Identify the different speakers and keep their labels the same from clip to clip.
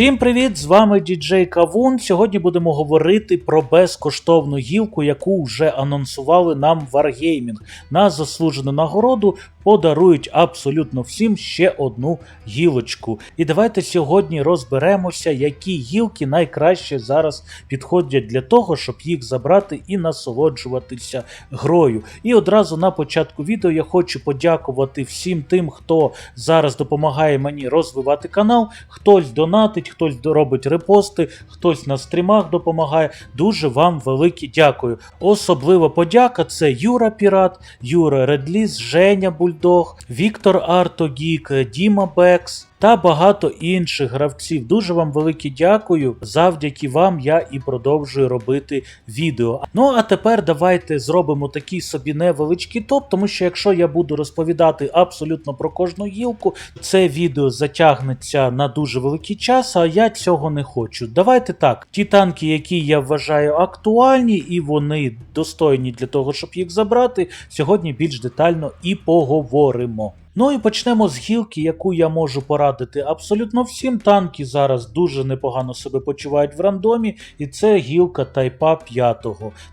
Speaker 1: Всім привіт! З вами діджей Кавун. Сьогодні будемо говорити про безкоштовну гілку, яку вже анонсували нам Wargaming. На заслужену нагороду подарують абсолютно всім ще одну гілочку. І давайте сьогодні розберемося, які гілки найкраще зараз підходять для того, щоб їх забрати і насолоджуватися грою. І одразу на початку відео я хочу подякувати всім тим, хто зараз допомагає мені розвивати канал. Хтось донатить, хтось робить репости, хтось на стрімах допомагає. Дуже вам велике дякую. Особлива подяка це Юра Пірат, Юра Редліс, Женя Бульдог, Віктор Артогік, Діма Бекс. Та багато інших гравців. Дуже вам велике дякую. Завдяки вам я і продовжую робити відео. Ну а тепер давайте зробимо такий собі невеличкий топ, тому що якщо я буду розповідати абсолютно про кожну гілку, це відео затягнеться на дуже великий час, а я цього не хочу. Давайте так, ті танки, які я вважаю актуальні, і вони достойні для того, щоб їх забрати, сьогодні більш детально і поговоримо. Ну і почнемо з гілки, яку я можу порадити абсолютно всім. Танки зараз дуже непогано себе почувають в рандомі, і це гілка Тайпа 5.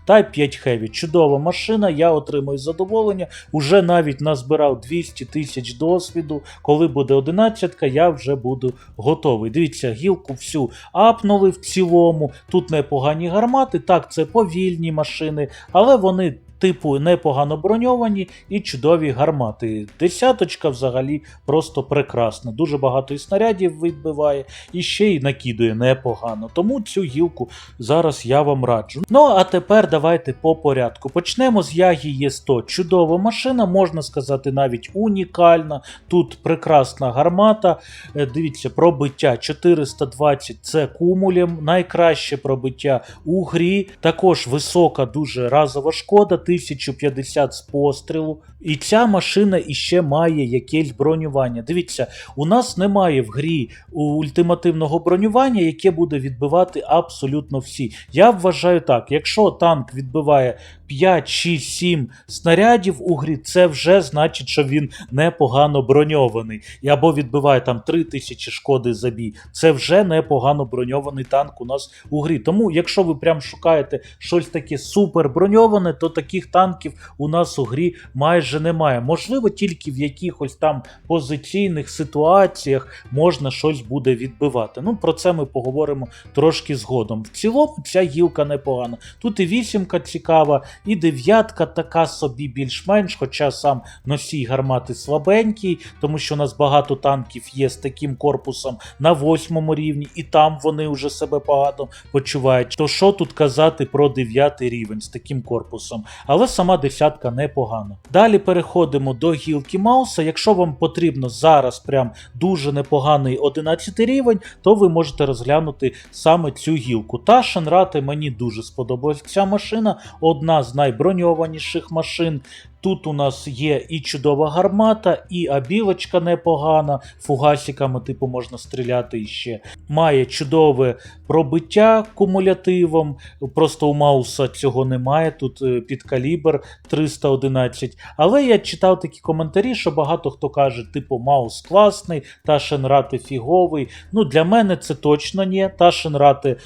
Speaker 1: Type 5 Heavy. Чудова машина, я отримую задоволення. Уже навіть назбирав 200 тисяч досвіду. Коли буде 11, я вже буду готовий. Дивіться, гілку всю апнули в цілому. Тут непогані гармати. Так, це повільні машини, але вони типу непогано броньовані і чудові гармати. Десяточка взагалі просто прекрасна. Дуже багато і снарядів відбиває, і ще й накидує непогано. Тому цю гілку зараз я вам раджу. Ну а тепер давайте по порядку. Почнемо з Ягі Є100. Чудова машина, можна сказати, навіть унікальна. Тут прекрасна гармата. Е, Дивіться, пробиття 420 це кумулем, найкраще пробиття у грі. Також висока, дуже разова шкода. 1050 з пострілу. І ця машина іще має якесь бронювання. Дивіться, у нас немає в грі ультимативного бронювання, яке буде відбивати абсолютно всі. Я вважаю так: якщо танк відбиває 5, 6, 7 снарядів у грі, це вже значить, що він непогано броньований. Або відбиває там 3000 шкоди за бій. Це вже непогано броньований танк у нас у грі. Тому, якщо ви прям шукаєте щось таке супер броньоване, то таких танків у нас у грі майже немає. Можливо, тільки в якихось там позиційних ситуаціях можна щось буде відбивати. Ну, про це ми поговоримо трошки згодом. В цілому ця гілка непогана. Тут і вісімка цікава, і дев'ятка така собі більш-менш, хоча сам носій гармати слабенький, тому що у нас багато танків є з таким корпусом на восьмому рівні, і там вони вже себе погано почувають. То що тут казати про дев'ятий рівень з таким корпусом? Але сама десятка непогана. Далі переходимо до гілки Мауса. Якщо вам потрібно зараз прям дуже непоганий 11 рівень, то ви можете розглянути саме цю гілку. Та Шенрати мені дуже сподобалась ця машина, одна з найброньованіших машин. Тут у нас є і чудова гармата, і абілочка непогана, фугасиками, типу, можна стріляти іще. Має чудове пробиття кумулятивом. Просто у Мауса цього немає. Тут під калібр 311. Але я читав такі коментарі, що багато хто каже, типу, Маус класний, та Шенрати фіговий. Ну, для мене це точно ні. Та Шенрати,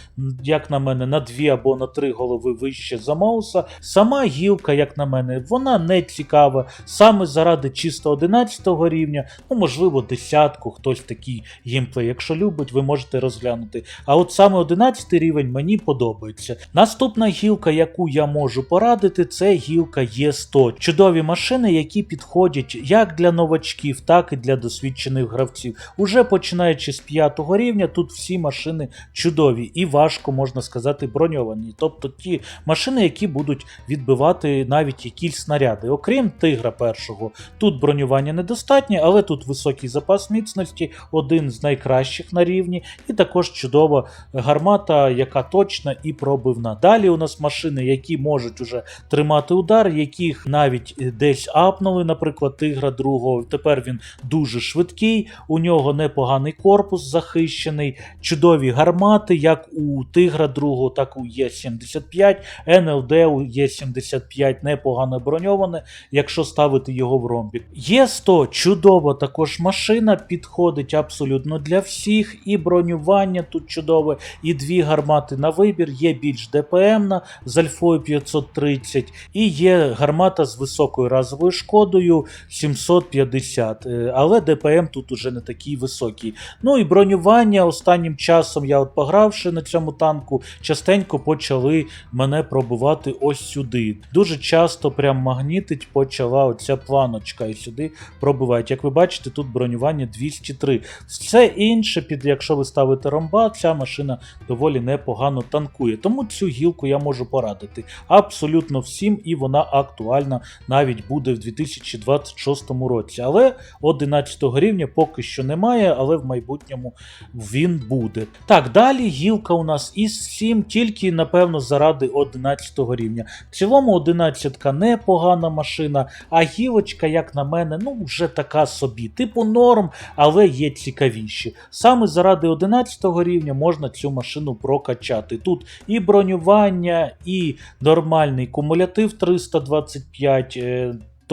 Speaker 1: як на мене, на дві або на три голови вище за Мауса. Сама гілка, як на мене, вона не цікава. Саме заради чисто 11 рівня, ну, можливо, десятку, хтось такий геймплей. Якщо любить, ви можете розглянути. А от саме 11 рівень мені подобається. Наступна гілка, яку я можу порадити, це гілка Є100. Чудові машини, які підходять як для новачків, так і для досвідчених гравців. Уже починаючи з 5 рівня, тут всі машини чудові і важко, можна сказати, броньовані. Тобто ті машини, які будуть відбивати навіть якісь снаряди. Окрім тигра першого, тут бронювання недостатнє, але тут високий запас міцності, один з найкращих на рівні, і також чудова гармата, яка точна і пробивна. Далі у нас машини, які можуть уже тримати удар, яких навіть десь апнули, наприклад, тигра другого. Тепер він дуже швидкий, у нього непоганий корпус захищений, чудові гармати, як у тигра другого, так і у Є75, НЛД у Є75 непогано броньоване. Якщо ставити його в ромбік. Є 100 чудова також машина, підходить абсолютно для всіх. І бронювання тут чудове, і дві гармати на вибір. Є більш ДПМна з альфою 530, і є гармата з високою разовою шкодою 750. Е, Але ДПМ тут уже не такий високий. Ну і бронювання останнім часом я от погравши на цьому танку, частенько почали мене пробувати ось сюди. Дуже часто прям магнітить почала оця планочка і сюди пробивають. Як ви бачите, тут бронювання 203. Все інше, під якщо ви ставите ромба, ця машина доволі непогано танкує. Тому цю гілку я можу порадити абсолютно всім, і вона актуальна навіть буде в 2026 році. Але 11 рівня поки що немає, але в майбутньому він буде. Так, далі гілка у нас із 7, тільки, напевно, заради 11 рівня. В цілому 11 непогана машина, а гілочка, як на мене, ну вже така собі. Типу норм, але є цікавіші. Саме заради 11 рівня можна цю машину прокачати. Тут і бронювання, і нормальний кумулятив 325.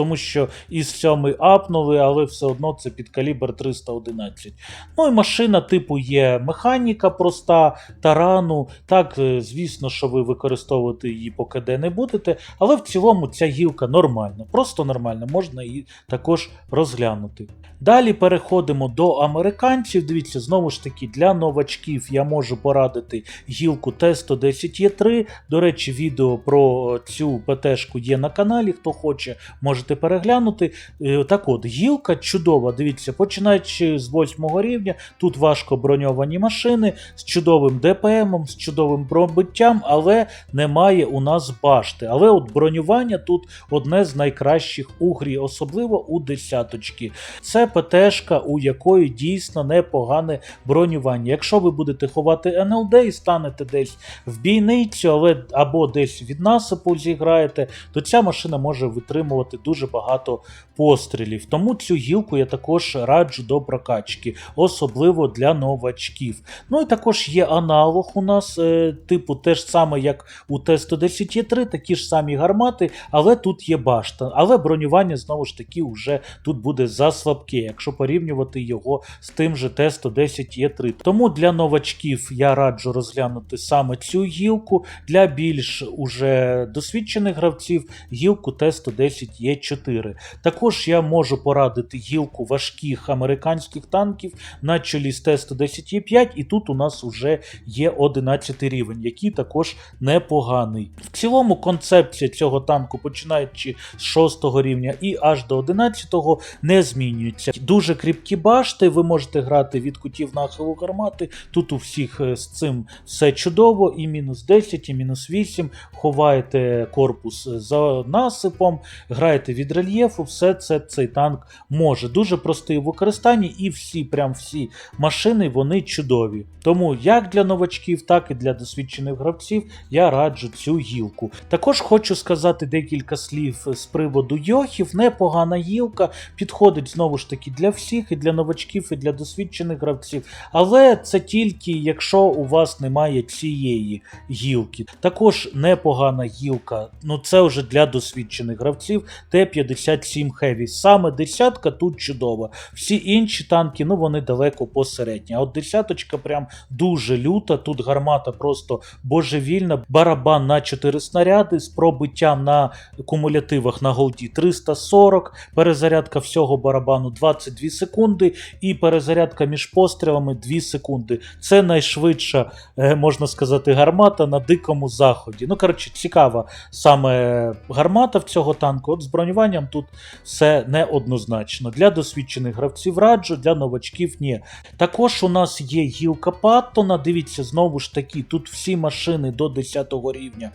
Speaker 1: Е, Тому що із 7 апнули, але все одно це під калібр 311. Ну і машина типу є механіка проста, тарану. Так, е, звісно, що ви використовувати її по КД не будете, але в цілому ця гілка нормальна, просто нормальна, можна її також розглянути. Далі переходимо до американців. Дивіться, знову ж таки, для новачків я можу порадити гілку Т110Е3. До речі, відео про цю ПТшку є на каналі. Хто хоче, можете переглянути. Е, Так от, гілка чудова. Дивіться, починаючи з 8 рівня, тут важко броньовані машини з чудовим ДПМом, з чудовим пробиттям, але немає у нас башти. Але от бронювання тут одне з найкращих у грі, особливо у десяточки. Це ПТшка, у якої дійсно непогане бронювання. Якщо ви будете ховати НЛД і станете десь в бійницю, але або десь від насипу зіграєте, то ця машина може витримувати дуже багато пострілів. Тому цю гілку я також раджу до прокачки, особливо для новачків. Ну і також є аналог у нас, е, типу, те ж саме, як у Т-110Е3, такі ж самі гармати, але тут є башта. Але бронювання знову ж таки вже тут буде заслабке, якщо порівнювати його з тим же Т-110Е3. Тому для новачків я раджу розглянути саме цю гілку, для більш уже досвідчених гравців гілку Т-110Е4. Також я можу порадити гілку важких американських танків на чолі з Т-110Е5, і тут у нас вже є 11 рівень, який також непоганий. В цілому концепція цього танку, починаючи з 6 рівня і аж до 11 не змінюється. Дуже кріпкі башти, ви можете грати від кутів нахилу гармати. Тут у всіх е, з цим все чудово, і мінус 10, і мінус 8, ховаєте корпус за насипом, граєте від рельєфу, все це цей танк може. Дуже простий у використанні, і всі, прям всі машини вони чудові. Тому як для новачків, так і для досвідчених гравців я раджу цю гілку. Також хочу сказати декілька слів з приводу йохів. Непогана гілка, підходить знову ж таки для всіх, і для новачків, і для досвідчених гравців. Але це тільки якщо у вас немає цієї гілки. Також непогана гілка, ну це вже для досвідчених гравців. Т-57 Heavy. Саме десятка тут чудова. Всі інші танки, ну вони далеко посередні. А от десяточка прям дуже люта. Тут гармата просто божевільна. Барабан на 4 снаряди з пробиттям на кумулятивах на голді 340, перезарядка всього барабану 22 секунди, і перезарядка між пострілами 2 секунди. Це найшвидша, е, можна сказати, гармата на дикому заході. Ну, коротше, цікава саме гармата в цього танку. От з бронюванням тут все неоднозначно. Для досвідчених гравців раджу, для новачків ні. Також у нас є гілка Паттона. Дивіться, знову ж таки, тут всі машини до 10 рівня.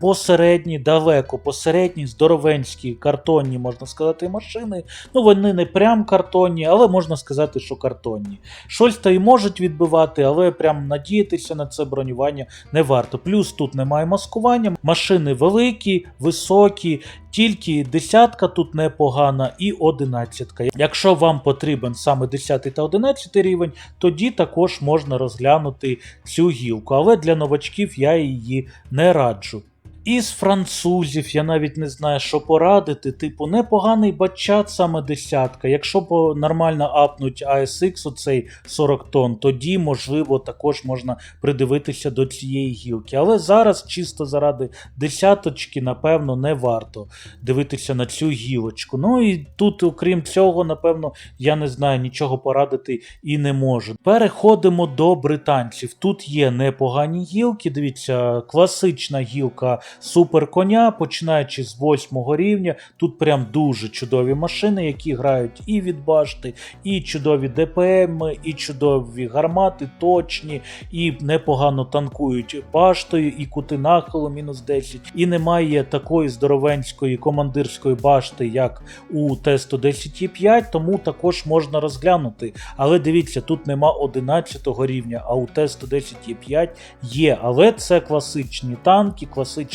Speaker 1: Посередні, далеко, посередні, здоровенські, картонні, можна сказати, машини. Ну, вони не прям картонні, але можна сказати, що картонні. Щось то і можуть відбивати, але прям надіятися на це бронювання не варто. Плюс тут немає маскування, машини великі, високі. Тільки десятка тут непогана і одинадцятка. Якщо вам потрібен саме 10 та 11 рівень, тоді також можна розглянути цю гілку. Але для новачків я її не раджу. Із французів я навіть не знаю, що порадити. Типу, непоганий бачат саме десятка. Якщо нормально апнуть ASX оцей 40 тонн, тоді можливо також можна придивитися до цієї гілки. Але зараз, чисто заради десяточки, напевно, не варто дивитися на цю гілочку. Ну і тут, окрім цього, напевно, я не знаю, нічого порадити і не можу. Переходимо до британців. Тут є непогані гілки. Дивіться, класична гілка суперконя, починаючи з 8 рівня. Тут прям дуже чудові машини, які грають і від башти, і чудові ДПМ, і чудові гармати, точні, і непогано танкують баштою, і кути нахилу мінус 10. І немає такої здоровенської командирської башти, як у Т-110Е5, тому також можна розглянути. Але дивіться, тут нема 11 рівня, а у Т-110Е5 є. Але це класичні танки,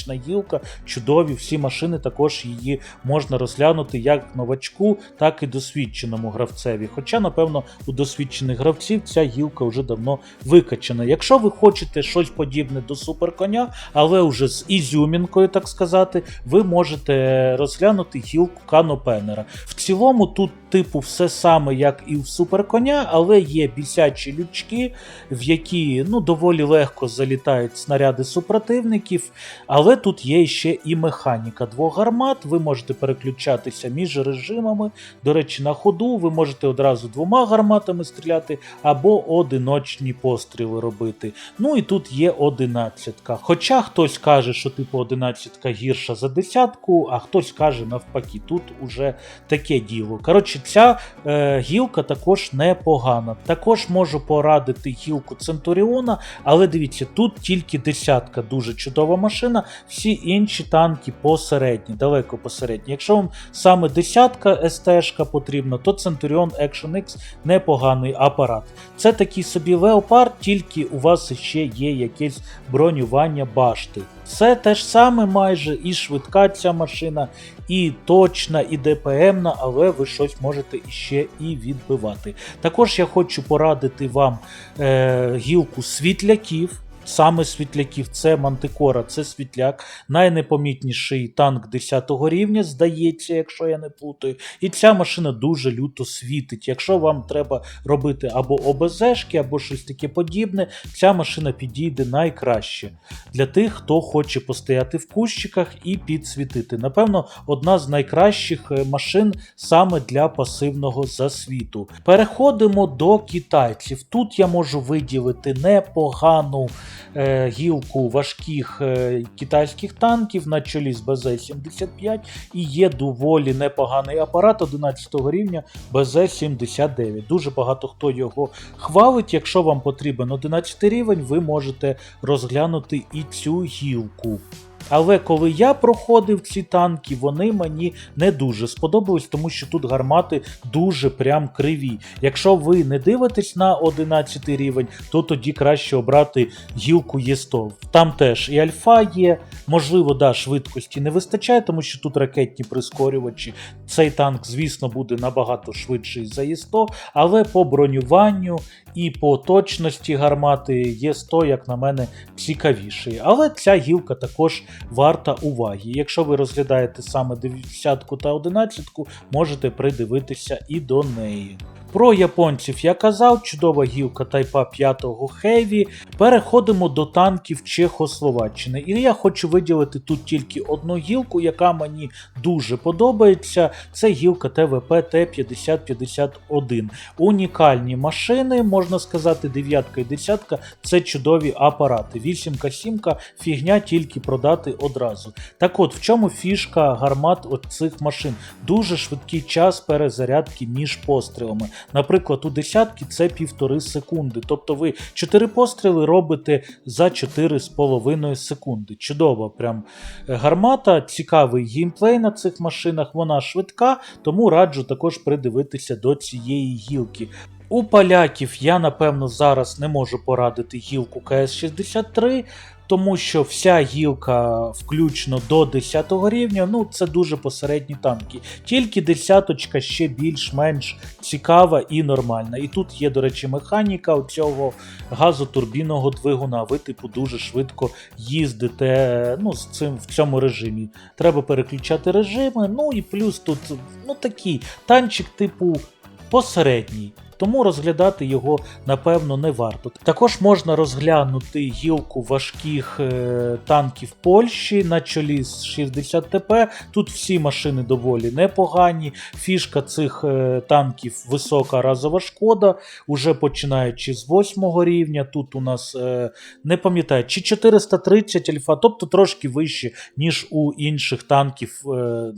Speaker 1: класична гілка, чудові. Всі машини також її можна розглянути як новачку, так і досвідченому гравцеві. Хоча, напевно, у досвідчених гравців ця гілка вже давно викачана. Якщо ви хочете щось подібне до суперконя, але вже з ізюмінкою, так сказати, ви можете розглянути гілку канопенера. В цілому тут, типу, все саме, як і в суперконя, але є бісячі лючки, в які ну, доволі легко залітають снаряди супротивників. Але тут є ще і механіка двох гармат. Ви можете переключатися між режимами. До речі, на ходу ви можете одразу двома гарматами стріляти або одиночні постріли робити. Ну і тут є одинадцятка. Хоча хтось каже, що типу одинадцятка гірша за десятку, а хтось каже навпаки, тут уже таке діло. Коротше, ця е, гілка також непогана. Також можу порадити гілку Центуріона, але дивіться, тут тільки десятка дуже чудова машина, всі інші танки посередні, далеко посередні. Якщо вам саме десятка СТ-шка потрібна, то Centurion Action X непоганий апарат. Це такий собі леопард, тільки у вас ще є якесь бронювання башти. Це те ж саме майже і швидка ця машина, і точна, і ДПМна, але ви щось можете іще і відбивати. Також я хочу порадити вам е, гілку світляків. Саме світляків, це Мантикора, це світляк, найнепомітніший танк 10 рівня, здається, якщо я не плутаю. І ця машина дуже люто світить. Якщо вам треба робити або ОБЗшки, або щось таке подібне, ця машина підійде найкраще для тих, хто хоче постояти в кущиках і підсвітити. Напевно, одна з найкращих е, машин саме для пасивного засвіту. Переходимо до китайців. Тут я можу виділити непогану гілку важких е, китайських танків на чолі з БЗ-75 і є доволі непоганий апарат 11 рівня БЗ-79. Дуже багато хто його хвалить. Якщо вам потрібен 11 рівень, ви можете розглянути і цю гілку. Але коли я проходив ці танки, вони мені не дуже сподобались, тому що тут гармати дуже прям криві. Якщо ви не дивитесь на 11 рівень, то тоді краще обрати гілку Є100. Там теж і альфа є, можливо, да, швидкості не вистачає, тому що тут ракетні прискорювачі. Цей танк, звісно, буде набагато швидший за Є100, але по бронюванню і по точності гармати Є100, як на мене, цікавіший. Але ця гілка також варта уваги. Якщо ви розглядаєте саме 10 та 11, можете придивитися і до неї. Про японців я казав, чудова гілка Тайпа 5 Heavy. Переходимо до танків Чехословаччини. І я хочу виділити тут тільки одну гілку, яка мені дуже подобається. Це гілка ТВП Т-5051. Унікальні машини, можна сказати, дев'ятка і десятка це чудові апарати. Вісімка, сімка, фігня тільки продати одразу. Так от, в чому фішка гармат цих машин? Дуже швидкий час перезарядки між пострілами. Наприклад, у десятки це півтори секунди. Тобто ви 4 постріли робите за 4,5 секунди. Чудова прям е, гармата, цікавий геймплей на цих машинах, вона швидка, тому раджу також придивитися до цієї гілки. У поляків я, напевно, зараз не можу порадити гілку КС-63. Тому що вся гілка, включно до 10 рівня, ну це дуже посередні танки. Тільки десяточка ще більш-менш цікава і нормальна. І тут є, до речі, механіка цього газотурбінного двигуна. Ви, типу, дуже швидко їздите ну, з цим в цьому режимі. Треба переключати режими. Ну і плюс тут ну такий танчик, типу, посередній. Тому розглядати його напевно не варто. Також можна розглянути гілку важких е, танків Польщі на чолі з 60 ТП. Тут всі машини доволі непогані. Фішка цих е, танків висока разова шкода, уже починаючи з 8 рівня. Тут у нас е, не пам'ятаю, чи 430 альфа, тобто трошки вище, ніж у інших танків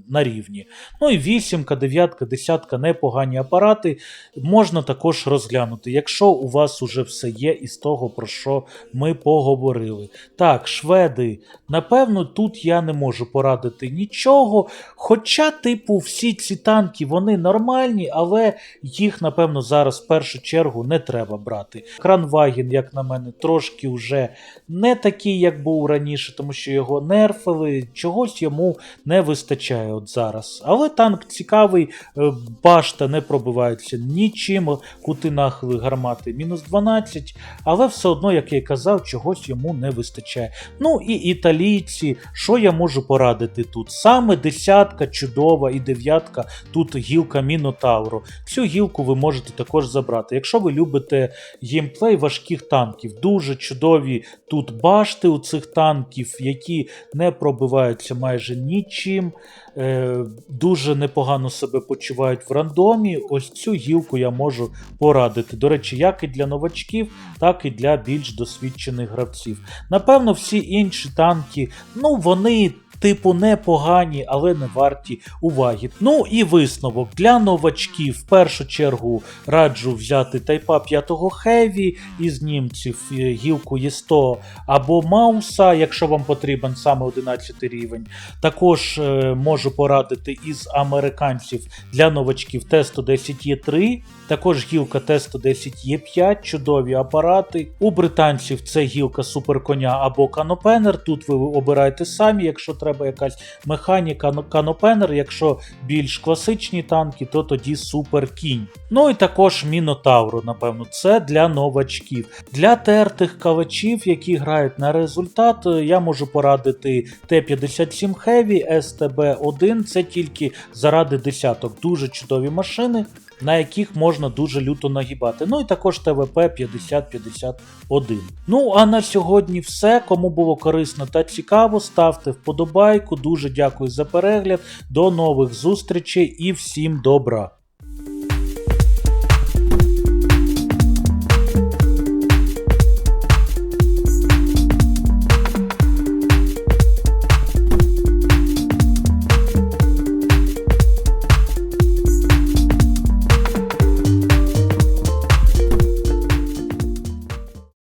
Speaker 1: на рівні. Ну і 8, 9, 10 непогані апарати. Можна також розглянути, якщо у вас уже все є із того, про що ми поговорили. Так, шведи, напевно, тут я не можу порадити нічого. Хоча, типу, всі ці танки вони нормальні, але їх, напевно, зараз в першу чергу не треба брати. Кранваген, як на мене, трошки вже не такий, як був раніше, тому що його нерфили, чогось йому не вистачає от зараз. Але танк цікавий, е, башта не пробивається нічим, кути нахили гармати мінус 12, але все одно, як я й казав, чогось йому не вистачає. Ну і італійці, що я можу порадити тут? Саме десятка чудова і дев'ятка, тут гілка Мінотавру. Цю гілку ви можете також забрати. Якщо ви любите геймплей важких танків, дуже чудові тут башти у цих танків, які не пробиваються майже нічим. Е, дуже непогано себе почувають в рандомі. Ось цю гілку я можу порадити. До речі, як і для новачків, так і для більш досвідчених гравців. Напевно, всі інші танки, ну вони. Типу непогані, але не варті уваги. Ну і висновок для новачків. В першу чергу раджу взяти Тайпа 5 Heavy із німців е, гілку Є100 або Мауса, якщо вам потрібен саме 11 рівень. Також е, можу порадити із американців для новачків Т-110Е3, також гілка Т-110Е5, чудові апарати. У британців це гілка суперконя або канопенер. Тут ви обираєте самі, якщо треба якась механіка, ну, канопенер, якщо більш класичні танки, то тоді суперкінь. Ну і також Мінотавру, напевно, це для новачків. Для тертих кавачів, які грають на результат, е, я можу порадити Т-57 Heavy, STB-1, це тільки заради десяток. Дуже чудові машини. На яких можна дуже люто нагибати. Ну і також ТВП 5051. Ну а на сьогодні все. Кому було корисно та цікаво, ставте вподобайку. Дуже дякую за перегляд. До нових зустрічей і всім добра!